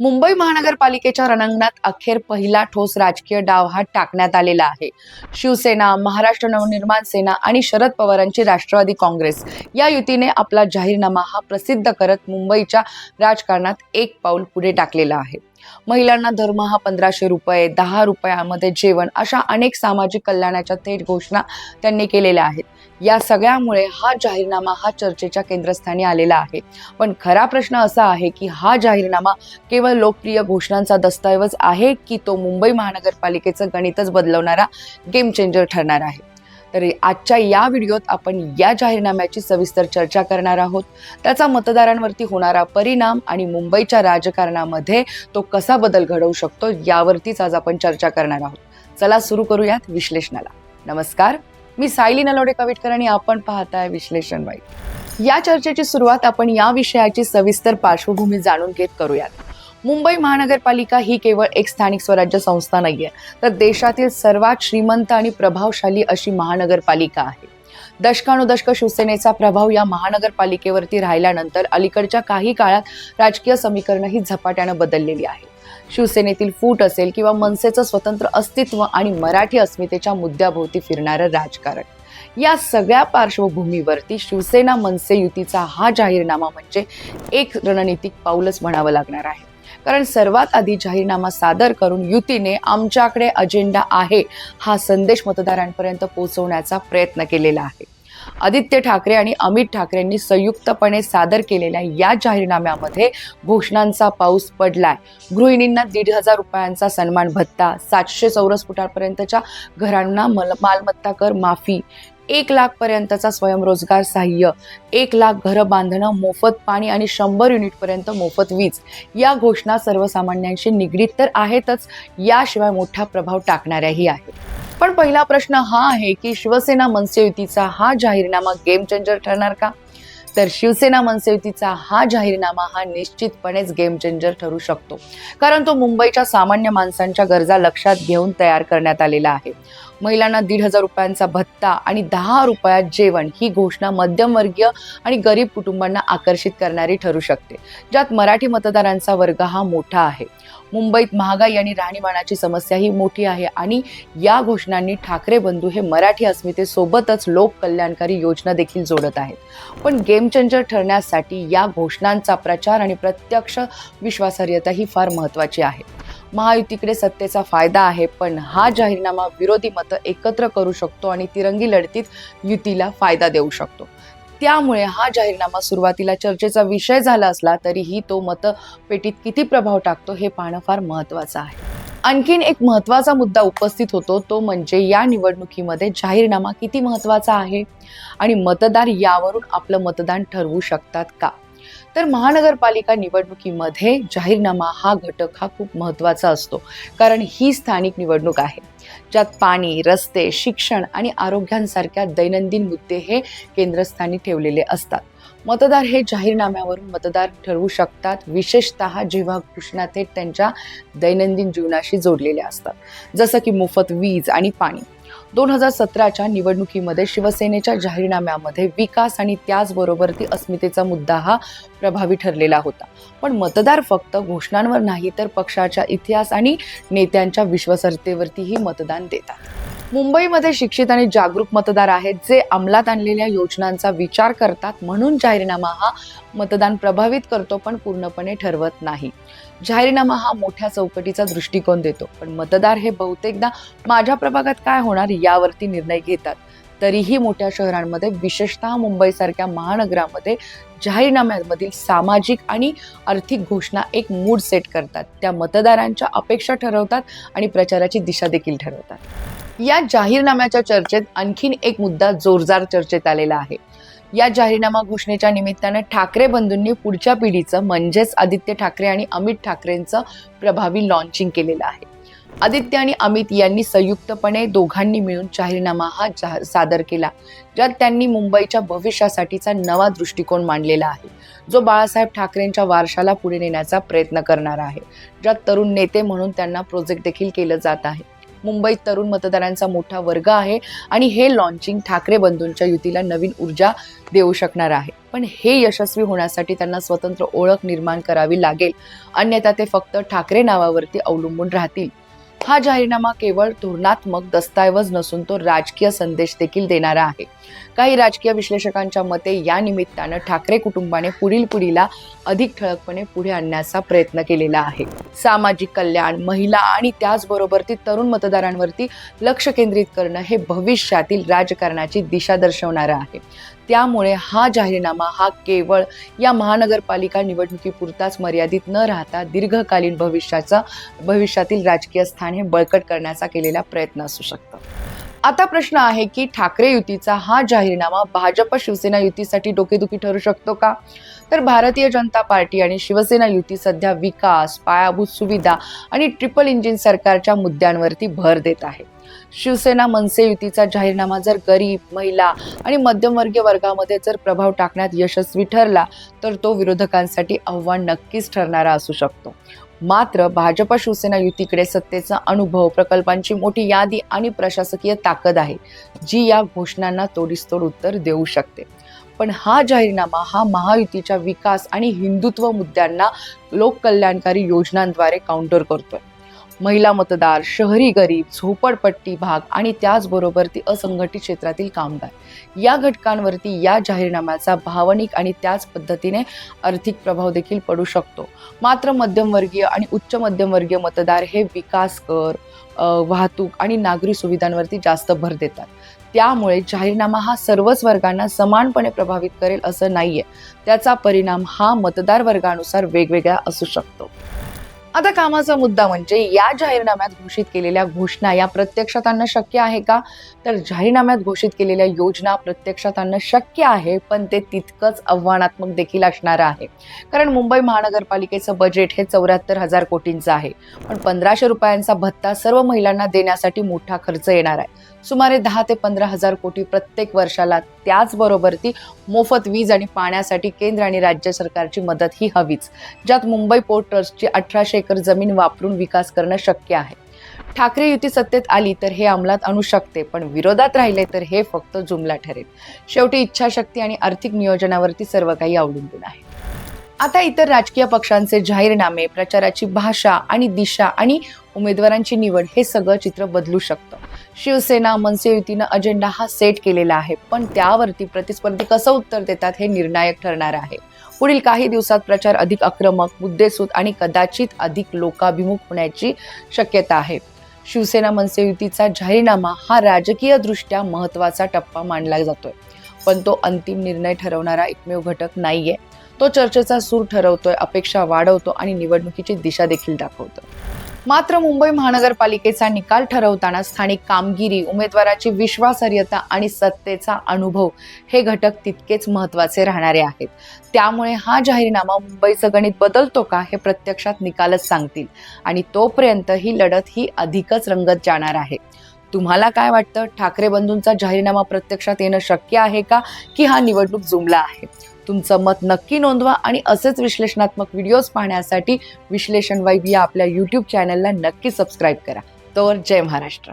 मुंबई महानगरपालिकेच्या रणांगणात अखेर पहिला ठोस राजकीय डाव हा टाकण्यात आलेला आहे. शिवसेना महाराष्ट्र नवनिर्माण सेना आणि शरद पवारांची राष्ट्रवादी काँग्रेस या युतीने आपला जाहीरनामा हा प्रसिद्ध करत मुंबईच्या राजकारणात एक पाऊल पुढे टाकलेला आहे. महिलांना दरमहा पंधराशे रुपये दहा रुपयामध्ये जेवण अशा अनेक सामाजिक कल्याणाच्या थेट घोषणा त्यांनी केलेल्या आहेत. या सगळ्यामुळे हा जाहीरनामा हा चर्चेच्या केंद्रस्थानी आलेला आहे. पण खरा प्रश्न असा आहे की हा जाहीरनामा केवळ लोकप्रिय घोषणांचा दस्तऐवज आहे की तो मुंबई महानगरपालिकेचं गणितच बदलवणारा गेम चेंजर ठरणार आहे? तर आजच्या या व्हिडिओत आपण या जाहीरनाम्याची सविस्तर चर्चा करणार आहोत. त्याचा मतदारांवरती होणारा परिणाम आणि मुंबईच्या राजकारणामध्ये तो कसा बदल घडवू शकतो यावरतीच आज आपण चर्चा करणार आहोत. चला सुरू करूयात विश्लेषणाला. नमस्कार मी सायली नलोडे कविटकर आणि आपण पाहताय विश्लेषण वाईट. या चर्चेची सुरुवात आपण या विषयाची सविस्तर पार्श्वभूमी जाणून घेत करूयात. मुंबई महानगरपालिका ही केवळ एक स्थानिक स्वराज्य संस्था नाहीये तर देशातील सर्वात श्रीमंत आणि प्रभावशाली अशी महानगरपालिका आहे. दशकानुदशक शिवसेनेचा प्रभाव या महानगरपालिकेवरती राहिल्यानंतर अलीकडच्या काही काळात राजकीय समीकरणं ही झपाट्यानं बदललेली आहे शिवसेनेतील फूट असेल किंवा मनसेचं स्वतंत्र अस्तित्व आणि मराठी अस्मितेच्या मुद्द्याभोवती फिरणारं राजकारण. या सगळ्या पार्श्वभूमीवरती शिवसेना मनसे युतीचा हा जाहीरनामा म्हणजे एक रणनीतिक पाऊलच म्हणावं लागणार आहे. कारण सर्वात आधी जाहीरनामा सादर करून युतीने आमच्याकडे अजेंडा आहे हा संदेश मतदारांपर्यंत पोहोचवण्याचा प्रयत्न केलेला आहे. आदित्य ठाकरे आणि अमित ठाकरेंनी संयुक्तपणे सादर केलेल्या या जाहीरनाम्यामध्ये घोषणांचा पाऊस पडलाय. गृहिणींना दीड हजार रुपयांचा सन्मान भत्ता सातशे चौरस फुटापर्यंतच्या घरांना मल मालमत्ता कर माफी एक लाख पर्यंतचा स्वयंरोजगार सहाय्य एक लाख घरं बांधणं मोफत पाणी आणि शंभर युनिटपर्यंत मोफत वीज या घोषणा सर्वसामान्यांशी निगडीत तर आहेतच. याशिवाय मोठा प्रभाव टाकणाऱ्याही आहेत. पण पहिला प्रश्न हा आहे की शिवसेना मनसे युतीचा हा जाहीरनामा गेम चेंजर ठरणार का? तर शिवसेना मनसे युतीचा हा जाहीरनामा हा निश्चितपणेच गेम चेंजर ठरू शकतो. कारण तो मुंबईच्या सामान्य माणसांच्या गरजा लक्षात घेऊन तयार करण्यात आलेला आहे. महिलांना दीड हजार रुपयांचा भत्ता आणि दहा रुपयात जेवण ही घोषणा मध्यमवर्गीय आणि गरीब कुटुंबांना आकर्षित करणारी ठरू शकते ज्यात मराठी मतदारांचा वर्ग हा मोठा आहे. मुंबईत महागाई आणि राहणीमानाची समस्या ही मोठी आहे आणि या घोषणांनी ठाकरे बंधू हे मराठी अस्मितेसोबतच लोक कल्याणकारी योजना देखील जोडत आहेत. पण गेम चेंजर ठरण्यासाठी या घोषणांचा प्रचार आणि प्रत्यक्ष विश्वासार्हता ही फार महत्त्वाची आहे. महायुतीकडे सत्तेचा फायदा आहे पण हा जाहीरनामा विरोधी मतं एकत्र करू शकतो आणि तिरंगी लढतीत युतीला फायदा देऊ शकतो. त्यामुळे हा जाहीरनामा सुरुवातीला चर्चेचा विषय झाला असला तरीही तो मतपेटीत किती प्रभाव टाकतो हे पाहणं फार महत्त्वाचं आहे. आणखीन एक महत्त्वाचा मुद्दा उपस्थित होतो तो म्हणजे या निवडणुकीमध्ये जाहीरनामा किती महत्त्वाचा आहे आणि मतदार यावरून आपलं मतदान ठरवू शकतात का? तर महानगरपालिका निवडणुकीमध्ये जाहीरनामा हा घटक हा खूप महत्त्वाचा असतो. कारण ही स्थानिक निवडणूक आहे. ज्यात पाणी रस्ते शिक्षण आणि आरोग्यांसारख्या दैनंदिन मुद्दे हे केंद्रस्थानी ठेवलेले असतात. मतदार हे जाहीरनाम्यावरून मतदार ठरवू शकतात. विशेषतः जेव्हा घोषणा थेट त्यांच्या दैनंदिन जीवनाशी जोडलेल्या असतात. जसं की मोफत वीज आणि पाणी. दोन हजार सतराच्या निवडणुकीमध्ये शिवसेनेच्या जाहीरनाम्यामध्ये विकास आणि त्याचबरोबर ती अस्मितेचा मुद्दा हा प्रभावी ठरलेला होता. पण मतदार फक्त घोषणांवर नाही तर पक्षाच्या इतिहास आणि नेत्यांच्या विश्वासार्हतेवरतीही मतदान देतात. मुंबईमध्ये शिक्षित आणि जागरूक मतदार आहेत जे अंमलात आणलेल्या योजनांचा विचार करतात म्हणून जाहीरनामा हा मतदान प्रभावित करतो पण पूर्णपणे ठरवत नाही. जाहीरनामा हा मोठ्या चौकटीचा दृष्टिकोन देतो पण मतदार हे बहुतेकदा माझ्या प्रभागात काय होणार यावरती निर्णय घेतात. तरीही मोठ्या शहरांमध्ये विशेषतः मुंबईसारख्या महानगरामध्ये जाहीरनाम्यांमधील सामाजिक आणि आर्थिक घोषणा एक मूड सेट करतात. त्या मतदारांच्या अपेक्षा ठरवतात आणि प्रचाराची दिशा देखील ठरवतात. या जाहीरनाम्याच्या चर्चेत आणखीन एक मुद्दा जोरदार चर्चेत आलेला आहे. या जाहीरनामा घोषणेच्या निमित्तानं ठाकरे बंधूंनी पुढच्या पिढीचं म्हणजेच आदित्य ठाकरे आणि अमित ठाकरेंचं प्रभावी लॉन्चिंग केलेलं आहे. आदित्य आणि अमित यांनी संयुक्तपणे दोघांनी मिळून जाहीरनामा हा जा सादर केला ज्यात त्यांनी मुंबईच्या भविष्यासाठीचा नवा दृष्टिकोन मांडलेला आहे. जो बाळासाहेब ठाकरेंच्या वारशाला पुढे नेण्याचा प्रयत्न करणार आहे ज्यात तरुण नेते म्हणून त्यांना प्रोजेक्ट देखील केलं जात आहे. मुंबईत तरुण मतदारांचा मोठा वर्ग आहे आणि हे लॉन्चिंग ठाकरे बंधूंच्या युतीला नवीन ऊर्जा देऊ शकणार आहे. पण हे यशस्वी होण्यासाठी त्यांना स्वतंत्र ओळख निर्माण करावी लागेल. अन्यथा ते फक्त ठाकरे नावावरती अवलंबून राहतील. हा जाहीरनामा केवळ धोरणात्मक दस्तऐवज नसून तो राजकीय संदेश देखील देणारा आहे. काही राजकीय विश्लेषकांच्या मते या निमित्तानं ठाकरे कुटुंबाने पुढील पिढीला अधिक ठळकपणे पुढे आणण्याचा प्रयत्न केलेला आहे. सामाजिक कल्याण महिला आणि त्याचबरोबर ती तरुण मतदारांवरती लक्ष केंद्रित करणं हे भविष्यातील राजकारणाची दिशा दर्शवणारं आहे. त्यामुळे हा जाहीरनामा हा केवळ या महानगरपालिका निवडणुकीपुरताच मर्यादित न राहता दीर्घकालीन भविष्याचा भविष्यातील राजकीय स्थान हे बळकट करण्याचा केलेला प्रयत्न असू शकतो. आता प्रश्न आहे की ठाकरे युतीचा हा जाहीरनामा भाजप शिवसेना युतीसाठी डोकेदुखी ठरू शकतो का? तर भारतीय जनता पार्टी आणि शिवसेना युती सध्या विकास पायाभूत सुविधा आणि ट्रिपल इंजिन सरकारच्या मुद्द्यांवरती भर देत आहे. शिवसेना मनसे युतीचा जाहीरनामा जर गरीब महिला आणि मध्यमवर्गीय वर्गामध्ये जर प्रभाव टाकण्यात यशस्वी ठरला तर तो विरोधकांसाठी आव्हान नक्कीच ठरणारा असू शकतो. मात्र भाजप शिवसेना युतीकडे सत्तेचा अनुभव प्रकल्पांची मोठी यादी आणि प्रशासकीय ताकद आहे जी या घोषणांना तोडीसतोड उत्तर देऊ शकते. पण हा जाहीरनामा हा महायुतीच्या विकास आणि हिंदुत्व मुद्द्यांना लोककल्याणकारी योजनांद्वारे काउंटर करतोय. महिला मतदार शहरी गरीब झोपडपट्टी भाग आणि त्याचबरोबर ती असंघटित क्षेत्रातील कामगार. या घटकांवरती या जाहीरनाम्याचा भावनिक आणि त्याच पद्धतीने आर्थिक प्रभाव देखील पडू शकतो. मात्र मध्यमवर्गीय आणि उच्च मध्यमवर्गीय मतदार हे विकास कर वाहतूक आणि नागरी सुविधांवरती जास्त भर देतात. त्यामुळे जाहीरनामा हा सर्वच वर्गांना समानपणे प्रभावित करेल असं नाहीये. त्याचा परिणाम हा मतदार वर्गानुसार वेगवेगळा असू शकतो. आता कामाचा मुद्दा म्हणजे या जाहीरनाम्यात घोषित केलेल्या घोषणा या प्रत्यक्षात आणणं शक्य आहे का? तर जाहीरनाम्यात घोषित केलेल्या योजना प्रत्यक्षात आणणं शक्य आहे पण ते तितकंच आव्हानात्मक देखील असणार आहे. कारण मुंबई महानगरपालिकेचं बजेट हे चौऱ्याहत्तर हजार कोटींचं आहे. पण पंधराशे रुपयांचा भत्ता सर्व महिलांना देण्यासाठी मोठा खर्च येणार आहे. सुमारे दहा ते पंधरा हजार कोटी प्रत्येक वर्षाला त्याचबरोबर ती मोफत वीज आणि पाण्यासाठी केंद्र आणि राज्य सरकारची मदत ही हवीच ज्यात मुंबई पोर्ट ट्रस्टची अठराशे एकर जमीन वापरून विकास करणं शक्य आहे. ठाकरे युती सत्तेत आली तर हे अंमलात आणू शकते पण विरोधात राहिले तर हे फक्त जुमला ठरेल. शेवटी इच्छाशक्ती आणि आर्थिक नियोजनावरती सर्व काही अवलंबून आहे. आता इतर राजकीय पक्षांचे जाहीरनामे प्रचाराची भाषा आणि दिशा आणि उमेदवारांची निवड हे सगळं चित्र बदलू शकतं. शिवसेना मनसे युतीनं अजेंडा हा सेट केलेला आहे. पण त्यावरती प्रतिस्पर्धी कसं उत्तर देतात हे निर्णायक ठरणार आहे. पुढील काही दिवसात प्रचार अधिक आक्रमक मुद्देसूद आणि कदाचित अधिक लोकाभिमुख होण्याची शक्यता आहे. शिवसेना मनसे युतीचा जाहीरनामा हा राजकीयदृष्ट्या महत्त्वाचा टप्पा मानला जातोय. पण तो अंतिम निर्णय ठरवणारा एकमेव घटक नाहीये. तो चर्चेचा सूर ठरवतोय अपेक्षा वाढवतो आणि निवडणुकीची दिशा देखील दाखवतो. मात्र मुंबई महानगरपालिकेचा निकाल ठरवताना स्थानिक कामगिरी उमेदवाराची विश्वासार्हता आणि सत्तेचा अनुभव हे घटक तितकेच महत्त्वाचे राहणारे आहेत. त्यामुळे हा जाहीरनामा मुंबईचं गणित बदलतो का हे प्रत्यक्षात निकालच सांगतील आणि तोपर्यंत ही लढत ही अधिकच रंगत जाणार आहे. तुम्हाला काय वाटतं? ठाकरे बंधूंचा जाहीरनामा प्रत्यक्षात येणं शक्य आहे का? की हा निवडणूक जुमला आहे? तुमचं मत नक्की नोंदवा आणि असेच विश्लेषणात्मक व्हिडिओज पाहण्यासाठी विश्लेषण वाईब या आपल्या यूट्यूब चॅनलला नक्की सबस्क्राईब करा. तर जय महाराष्ट्र.